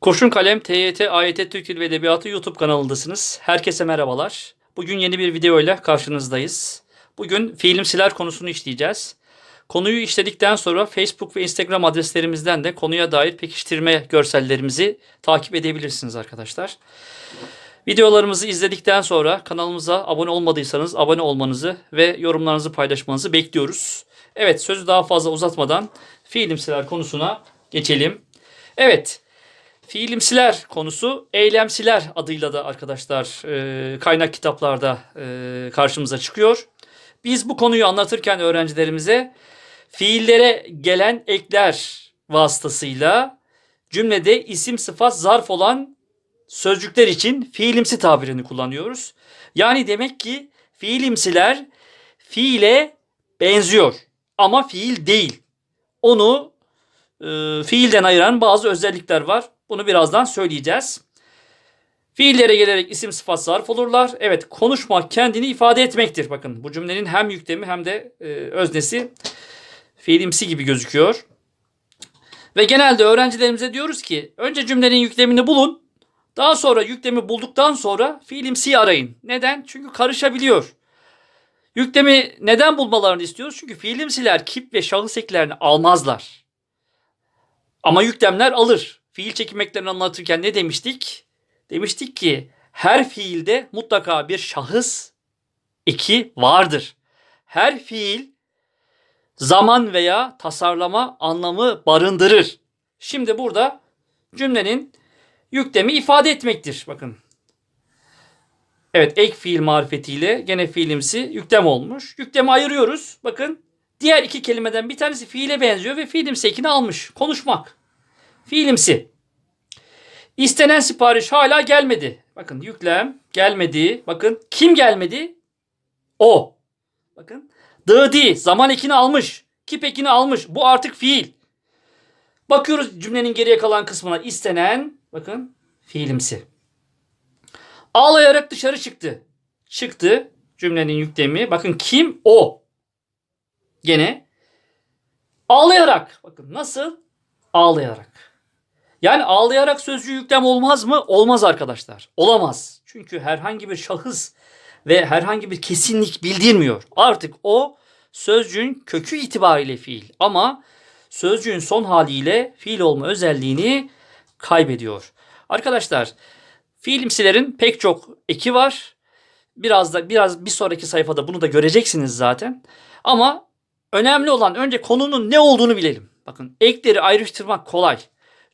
Kurşun Kalem TYT AYT Türk Dili ve Edebiyatı YouTube kanalındasınız. Herkese merhabalar. Bugün yeni bir video ile karşınızdayız. Bugün fiilimsiler konusunu işleyeceğiz. Konuyu işledikten sonra Facebook ve Instagram adreslerimizden de konuya dair pekiştirme görsellerimizi takip edebilirsiniz arkadaşlar. Videolarımızı izledikten sonra kanalımıza abone olmadıysanız abone olmanızı ve yorumlarınızı paylaşmanızı bekliyoruz. Evet sözü daha fazla uzatmadan fiilimsiler konusuna geçelim. Evet fiilimsiler konusu eylemsiler adıyla da arkadaşlar e, kaynak kitaplarda e, karşımıza çıkıyor. Biz bu konuyu anlatırken öğrencilerimize fiillere gelen ekler vasıtasıyla cümlede isim sıfat zarf olan sözcükler için fiilimsi tabirini kullanıyoruz. Yani demek ki fiilimsiler fiile benziyor ama fiil değil. Onu e, fiilden ayıran bazı özellikler var. Bunu birazdan söyleyeceğiz. Fiillere gelerek isim sıfat zarf olurlar. Evet konuşmak kendini ifade etmektir. Bakın bu cümlenin hem yüklemi hem de e, öznesi fiilimsi gibi gözüküyor. Ve genelde öğrencilerimize diyoruz ki önce cümlenin yüklemini bulun. Daha sonra yüklemi bulduktan sonra fiilimsiyi arayın. Neden? Çünkü karışabiliyor. Yüklemi neden bulmalarını istiyoruz? Çünkü fiilimsiler kip ve şahıs eklerini almazlar. Ama yüklemler alır. Fiil çekimeklerini anlatırken ne demiştik? Demiştik ki her fiilde mutlaka bir şahıs eki vardır. Her fiil zaman veya tasarlama anlamı barındırır. Şimdi burada cümlenin yüklemi ifade etmektir. Bakın. Evet ek fiil marifetiyle gene fiilimsi yüklem olmuş. Yüklemi ayırıyoruz. Bakın diğer iki kelimeden bir tanesi fiile benziyor ve fiilimsi ekini almış. Konuşmak. Fiilimsi. İstenen sipariş hala gelmedi. Bakın yüklem gelmedi. Bakın kim gelmedi? O. Bakın. Dıdi zaman ekini almış. Kip ekini almış. Bu artık fiil. Bakıyoruz cümlenin geriye kalan kısmına istenen bakın fiilimsi. Ağlayarak dışarı çıktı. Çıktı cümlenin yüklemi. Bakın kim? O. Gene ağlayarak. Bakın nasıl? Ağlayarak. Yani ağlayarak sözcüğü yüklem olmaz mı? Olmaz arkadaşlar. Olamaz. Çünkü herhangi bir şahıs ve herhangi bir kesinlik bildirmiyor. Artık o sözcüğün kökü itibariyle fiil ama sözcüğün son haliyle fiil olma özelliğini kaybediyor. Arkadaşlar fiilimsilerin pek çok eki var. Biraz da biraz bir sonraki sayfada bunu da göreceksiniz zaten. Ama önemli olan önce konunun ne olduğunu bilelim. Bakın ekleri ayrıştırmak kolay.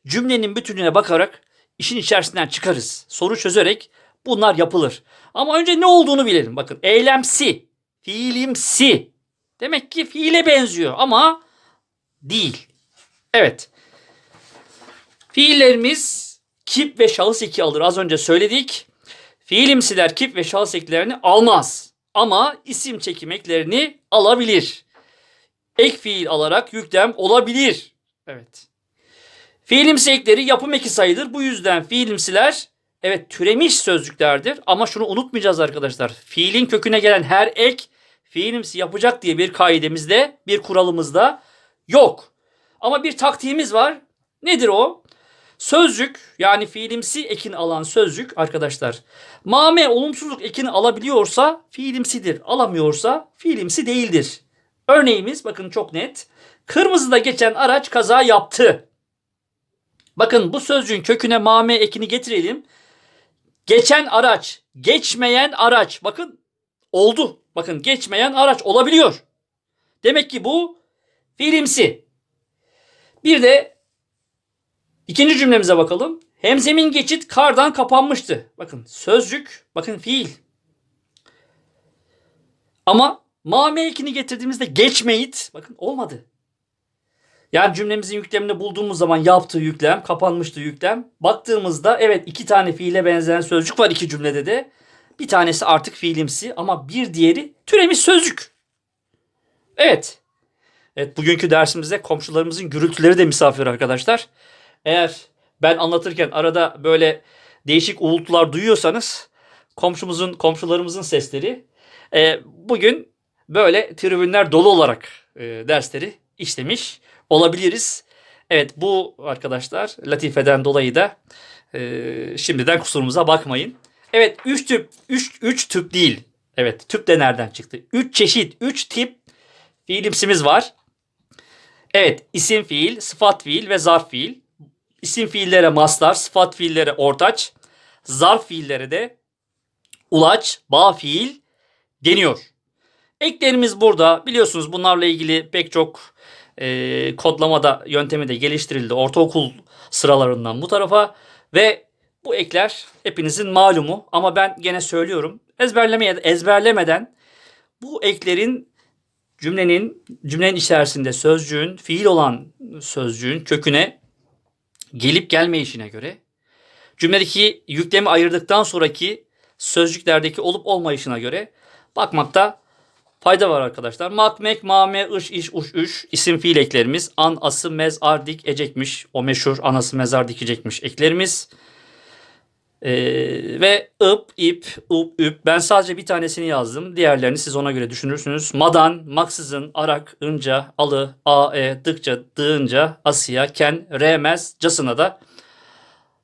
Cümlenin bütününe bakarak işin içerisinden çıkarız. Soru çözerek bunlar yapılır. Ama önce ne olduğunu bilelim. Bakın eylemsi, fiilimsi. Demek ki fiile benziyor ama değil. Evet. Fiillerimiz kip ve şahıs eki alır. Az önce söyledik. Fiilimsiler kip ve şahıs eklerini almaz. Ama isim çekim eklerini alabilir. Ek fiil alarak yüklem olabilir. Evet. Fiilimsi ekleri yapım eki sayılır. Bu yüzden fiilimsiler evet türemiş sözcüklerdir. Ama şunu unutmayacağız arkadaşlar. Fiilin köküne gelen her ek fiilimsi yapacak diye bir kaidemizde, bir kuralımızda yok. Ama bir taktiğimiz var. Nedir o? Sözcük yani fiilimsi ekin alan sözcük arkadaşlar. Mame olumsuzluk ekini alabiliyorsa fiilimsidir. Alamıyorsa fiilimsi değildir. Örneğimiz bakın çok net. Kırmızıda geçen araç kaza yaptı. Bakın bu sözcüğün köküne mame ekini getirelim. Geçen araç, geçmeyen araç. Bakın oldu. Bakın geçmeyen araç olabiliyor. Demek ki bu fiilimsi. Bir de ikinci cümlemize bakalım. Hemzemin geçit kardan kapanmıştı. Bakın sözcük, bakın fiil. Ama mame ekini getirdiğimizde geçmeyit, bakın olmadı. Yani cümlemizin yüklemini bulduğumuz zaman yaptığı yüklem, kapanmıştı yüklem. Baktığımızda evet iki tane fiile benzeyen sözcük var iki cümlede de. Bir tanesi artık fiilimsi ama bir diğeri türemiş sözcük. Evet. Evet bugünkü dersimizde komşularımızın gürültüleri de misafir arkadaşlar. Eğer ben anlatırken arada böyle değişik uğultular duyuyorsanız komşumuzun komşularımızın sesleri e, bugün böyle tribünler dolu olarak e, dersleri işlemiş olabiliriz. Evet bu arkadaşlar latifeden dolayı da e, şimdiden kusurumuza bakmayın. Evet 3 tüp 3 3 tüp değil. Evet tüp de nereden çıktı? 3 çeşit 3 tip fiilimsimiz var. Evet isim fiil, sıfat fiil ve zarf fiil. İsim fiillere mastar, sıfat fiillere ortaç, zarf fiillere de ulaç, bağ fiil deniyor. Eklerimiz burada. Biliyorsunuz bunlarla ilgili pek çok e, kodlamada yöntemi de geliştirildi. Ortaokul sıralarından bu tarafa ve bu ekler hepinizin malumu ama ben gene söylüyorum. Ezberlemeye ezberlemeden bu eklerin cümlenin cümlenin içerisinde sözcüğün fiil olan sözcüğün köküne gelip gelme işine göre cümledeki yüklemi ayırdıktan sonraki sözcüklerdeki olup olmayışına göre bakmakta fayda var arkadaşlar. Mak, mek, mame, ış, iş, uş, üş isim fiil eklerimiz. An, ası, mez, ar, dik, ecekmiş. O meşhur anası mezar dikecekmiş eklerimiz. Ee, ve ıp, ip, up, üp. Ben sadece bir tanesini yazdım. Diğerlerini siz ona göre düşünürsünüz. Madan, maksızın, arak, ınca, alı, a, e, dıkça, dığınca, asya, ken, remez, casına da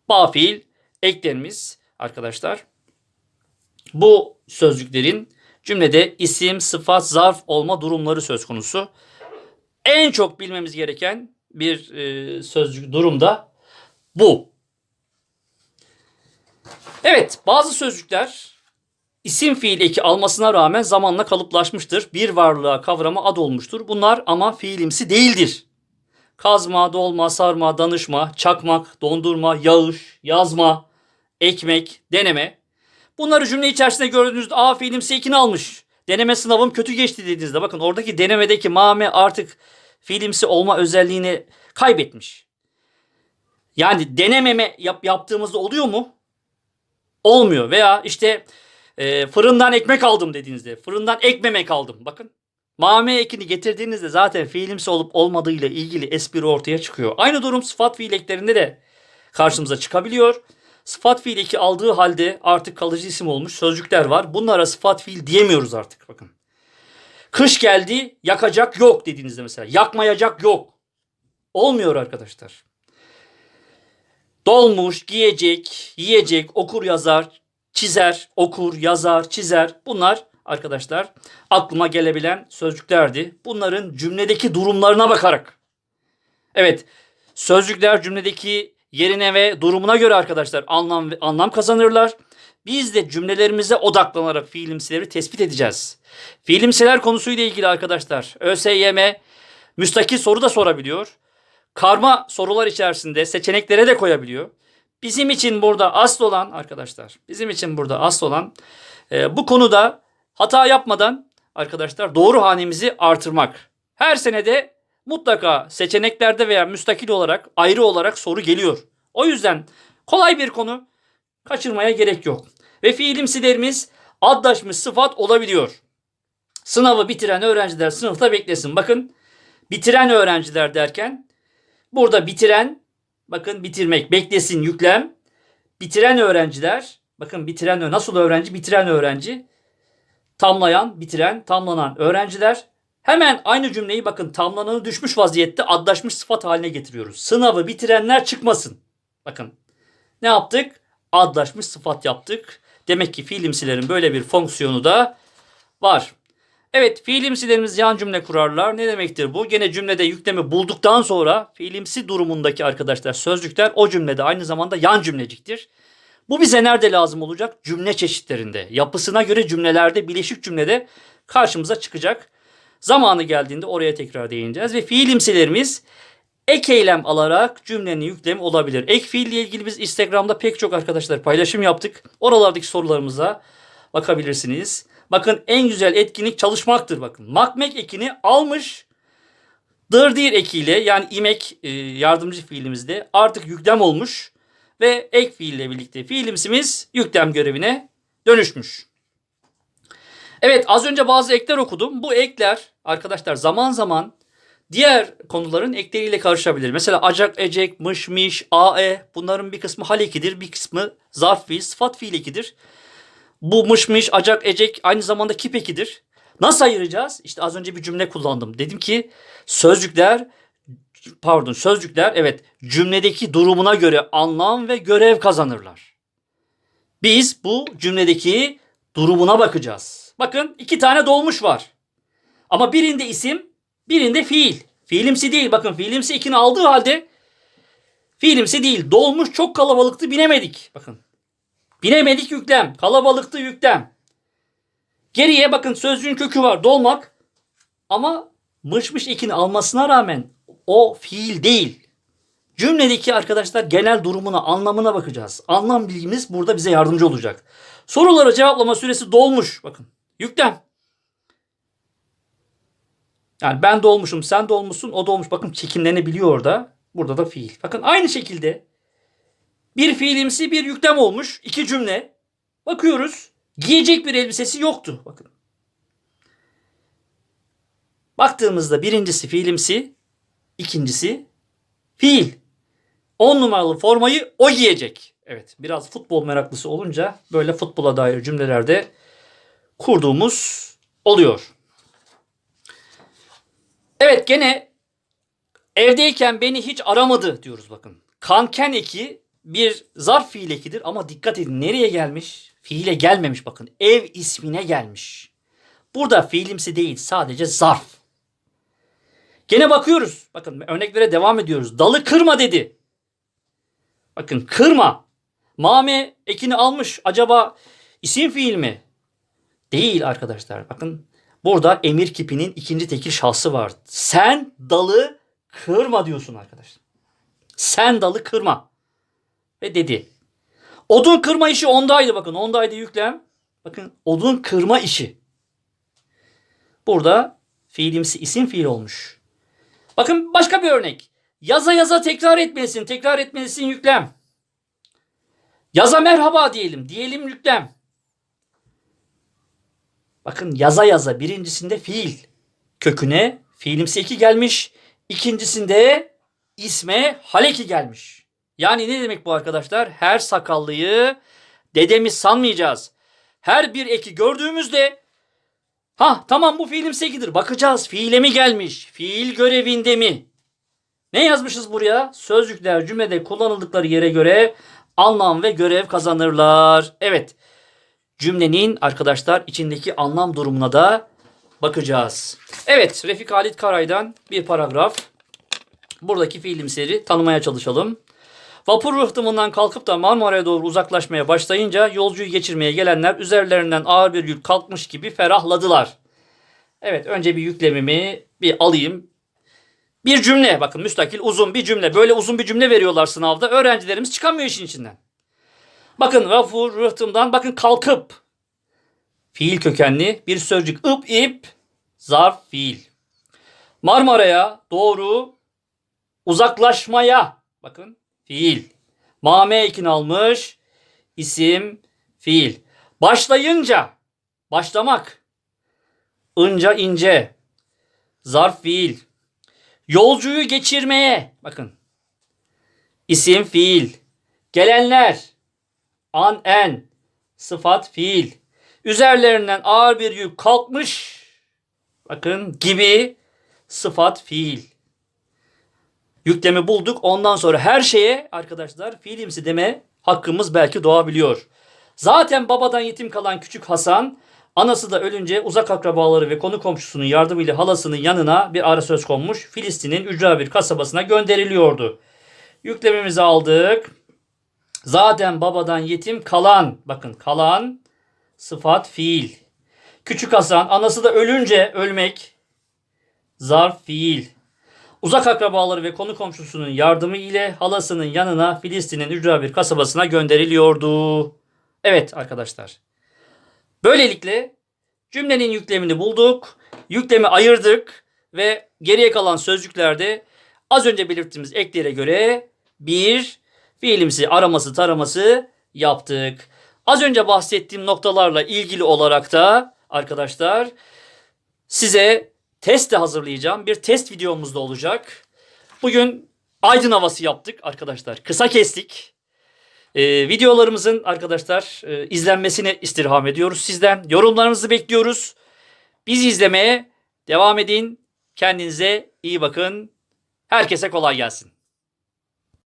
bağ fiil eklerimiz arkadaşlar. Bu sözcüklerin cümlede isim, sıfat, zarf olma durumları söz konusu. En çok bilmemiz gereken bir e, sözcük durumda bu. Evet, bazı sözcükler isim fiil eki almasına rağmen zamanla kalıplaşmıştır. Bir varlığa kavrama ad olmuştur. Bunlar ama fiilimsi değildir. Kazma, dolma, sarma, danışma, çakmak, dondurma, yağış, yazma, ekmek, deneme. Bunları cümle içerisinde gördüğünüzde a fiilimsi ekini almış. Deneme sınavım kötü geçti dediğinizde bakın oradaki denemedeki mame artık fiilimsi olma özelliğini kaybetmiş. Yani denememe yap, yaptığımızda oluyor mu? Olmuyor. Veya işte e, fırından ekmek aldım dediğinizde fırından ekmemek aldım. Bakın mame ekini getirdiğinizde zaten fiilimsi olup olmadığıyla ilgili espri ortaya çıkıyor. Aynı durum sıfat fiil eklerinde de karşımıza çıkabiliyor. Sıfat fiil aldığı halde artık kalıcı isim olmuş sözcükler var. Bunlara sıfat fiil diyemiyoruz artık bakın. Kış geldi yakacak yok dediğinizde mesela. Yakmayacak yok. Olmuyor arkadaşlar. Dolmuş, giyecek, yiyecek, okur yazar, çizer, okur, yazar, çizer. Bunlar arkadaşlar aklıma gelebilen sözcüklerdi. Bunların cümledeki durumlarına bakarak. Evet, sözcükler cümledeki yerine ve durumuna göre arkadaşlar anlam anlam kazanırlar. Biz de cümlelerimize odaklanarak fiilimsileri tespit edeceğiz. Fiilimsiler konusuyla ilgili arkadaşlar ÖSYM müstakil soru da sorabiliyor. Karma sorular içerisinde seçeneklere de koyabiliyor. Bizim için burada asıl olan arkadaşlar, bizim için burada asıl olan e, bu konuda hata yapmadan arkadaşlar doğru hanemizi artırmak. Her senede mutlaka seçeneklerde veya müstakil olarak ayrı olarak soru geliyor. O yüzden kolay bir konu kaçırmaya gerek yok. Ve fiilimsilerimiz addaşmış sıfat olabiliyor. Sınavı bitiren öğrenciler sınıfta beklesin. Bakın bitiren öğrenciler derken burada bitiren bakın bitirmek beklesin yüklem. Bitiren öğrenciler bakın bitiren nasıl öğrenci bitiren öğrenci tamlayan bitiren tamlanan öğrenciler Hemen aynı cümleyi bakın tamlananı düşmüş vaziyette adlaşmış sıfat haline getiriyoruz. Sınavı bitirenler çıkmasın. Bakın ne yaptık? Adlaşmış sıfat yaptık. Demek ki fiilimsilerin böyle bir fonksiyonu da var. Evet fiilimsilerimiz yan cümle kurarlar. Ne demektir bu? Gene cümlede yüklemi bulduktan sonra fiilimsi durumundaki arkadaşlar sözcükler o cümlede aynı zamanda yan cümleciktir. Bu bize nerede lazım olacak? Cümle çeşitlerinde. Yapısına göre cümlelerde, bileşik cümlede karşımıza çıkacak. Zamanı geldiğinde oraya tekrar değineceğiz. Ve fiilimsilerimiz ek eylem alarak cümlenin yüklemi olabilir. Ek fiille ilgili biz Instagram'da pek çok arkadaşlar paylaşım yaptık. Oralardaki sorularımıza bakabilirsiniz. Bakın en güzel etkinlik çalışmaktır bakın. Makmek ekini almış. Dırdir ekiyle yani imek e, yardımcı fiilimizde artık yüklem olmuş. Ve ek fiille birlikte fiilimsimiz yüklem görevine dönüşmüş. Evet az önce bazı ekler okudum. Bu ekler arkadaşlar zaman zaman diğer konuların ekleriyle karışabilir. Mesela acak, ecek, mış, miş, ae bunların bir kısmı hal ekidir, bir kısmı zarf fiil, sıfat fiil ekidir. Bu mış, miş, acak, ecek aynı zamanda kip ekidir. Nasıl ayıracağız? İşte az önce bir cümle kullandım. Dedim ki sözcükler pardon sözcükler evet cümledeki durumuna göre anlam ve görev kazanırlar. Biz bu cümledeki durumuna bakacağız. Bakın iki tane dolmuş var. Ama birinde isim, birinde fiil. Fiilimsi değil. Bakın fiilimsi ikini aldığı halde fiilimsi değil. Dolmuş çok kalabalıktı binemedik. Bakın. Binemedik yüklem. Kalabalıktı yüklem. Geriye bakın sözcüğün kökü var. Dolmak. Ama mışmış ekini almasına rağmen o fiil değil. Cümledeki arkadaşlar genel durumuna, anlamına bakacağız. Anlam bilgimiz burada bize yardımcı olacak. Sorulara cevaplama süresi dolmuş. Bakın. Yüklem. Yani ben dolmuşum, sen dolmuşsun, o dolmuş. Bakın çekimlenebiliyor orada. Burada da fiil. Bakın aynı şekilde bir fiilimsi bir yüklem olmuş. iki cümle. Bakıyoruz. Giyecek bir elbisesi yoktu. Bakın. Baktığımızda birincisi fiilimsi, ikincisi fiil. 10 numaralı formayı o giyecek. Evet biraz futbol meraklısı olunca böyle futbola dair cümlelerde kurduğumuz oluyor. Evet gene evdeyken beni hiç aramadı diyoruz bakın. Kanken eki bir zarf fiil ekidir ama dikkat edin nereye gelmiş? Fiile gelmemiş bakın. Ev ismine gelmiş. Burada fiilimsi değil sadece zarf. Gene bakıyoruz. Bakın örneklere devam ediyoruz. Dalı kırma dedi. Bakın kırma. Mame ekini almış. Acaba isim fiil mi? Değil arkadaşlar. Bakın burada emir kipinin ikinci tekil şahsı var. Sen dalı kırma diyorsun arkadaşlar. Sen dalı kırma. Ve dedi. Odun kırma işi ondaydı bakın. Ondaydı yüklem. Bakın odun kırma işi. Burada fiilimsi isim fiil olmuş. Bakın başka bir örnek. Yaza yaza tekrar etmelisin. Tekrar etmelisin yüklem. Yaza merhaba diyelim. Diyelim yüklem. Bakın yaza yaza birincisinde fiil. Köküne fiilimsi eki gelmiş. İkincisinde isme haleki gelmiş. Yani ne demek bu arkadaşlar? Her sakallıyı dedemiz sanmayacağız. Her bir eki gördüğümüzde ha tamam bu fiilimsi ekidir. Bakacağız fiile mi gelmiş? Fiil görevinde mi? Ne yazmışız buraya? Sözcükler cümlede kullanıldıkları yere göre anlam ve görev kazanırlar. Evet. Cümlenin arkadaşlar içindeki anlam durumuna da bakacağız. Evet, Refik Halit Karay'dan bir paragraf. Buradaki fiilimseri tanımaya çalışalım. Vapur rıhtımından kalkıp da Marmara'ya doğru uzaklaşmaya başlayınca yolcuyu geçirmeye gelenler üzerlerinden ağır bir yük kalkmış gibi ferahladılar. Evet, önce bir yüklemimi bir alayım. Bir cümle bakın müstakil uzun bir cümle. Böyle uzun bir cümle veriyorlar sınavda. Öğrencilerimiz çıkamıyor işin içinden. Bakın vapur rıhtımdan bakın kalkıp. Fiil kökenli bir sözcük. ıp ip zarf fiil. Marmara'ya doğru uzaklaşmaya. Bakın fiil. Mame ekin almış. isim fiil. Başlayınca başlamak. Inca ince. Zarf fiil. Yolcuyu geçirmeye. Bakın. İsim fiil. Gelenler. An en. Sıfat fiil. Üzerlerinden ağır bir yük kalkmış. Bakın gibi sıfat fiil. Yüklemi bulduk. Ondan sonra her şeye arkadaşlar fiilimsi deme hakkımız belki doğabiliyor. Zaten babadan yetim kalan küçük Hasan Anası da ölünce uzak akrabaları ve konu komşusunun yardımıyla halasının yanına bir ara söz konmuş. Filistin'in ücra bir kasabasına gönderiliyordu. Yüklememizi aldık. Zaten babadan yetim kalan, bakın kalan sıfat fiil. Küçük Hasan anası da ölünce ölmek zarf fiil. Uzak akrabaları ve konu komşusunun yardımı ile halasının yanına Filistin'in ücra bir kasabasına gönderiliyordu. Evet arkadaşlar. Böylelikle cümlenin yüklemini bulduk. Yüklemi ayırdık ve geriye kalan sözcüklerde az önce belirttiğimiz eklere göre bir fiilimsi araması taraması yaptık. Az önce bahsettiğim noktalarla ilgili olarak da arkadaşlar size test de hazırlayacağım. Bir test videomuz da olacak. Bugün aydın havası yaptık arkadaşlar. Kısa kestik. Ee, videolarımızın arkadaşlar e, izlenmesini istirham ediyoruz sizden. Yorumlarınızı bekliyoruz. Biz izlemeye devam edin. Kendinize iyi bakın. Herkese kolay gelsin.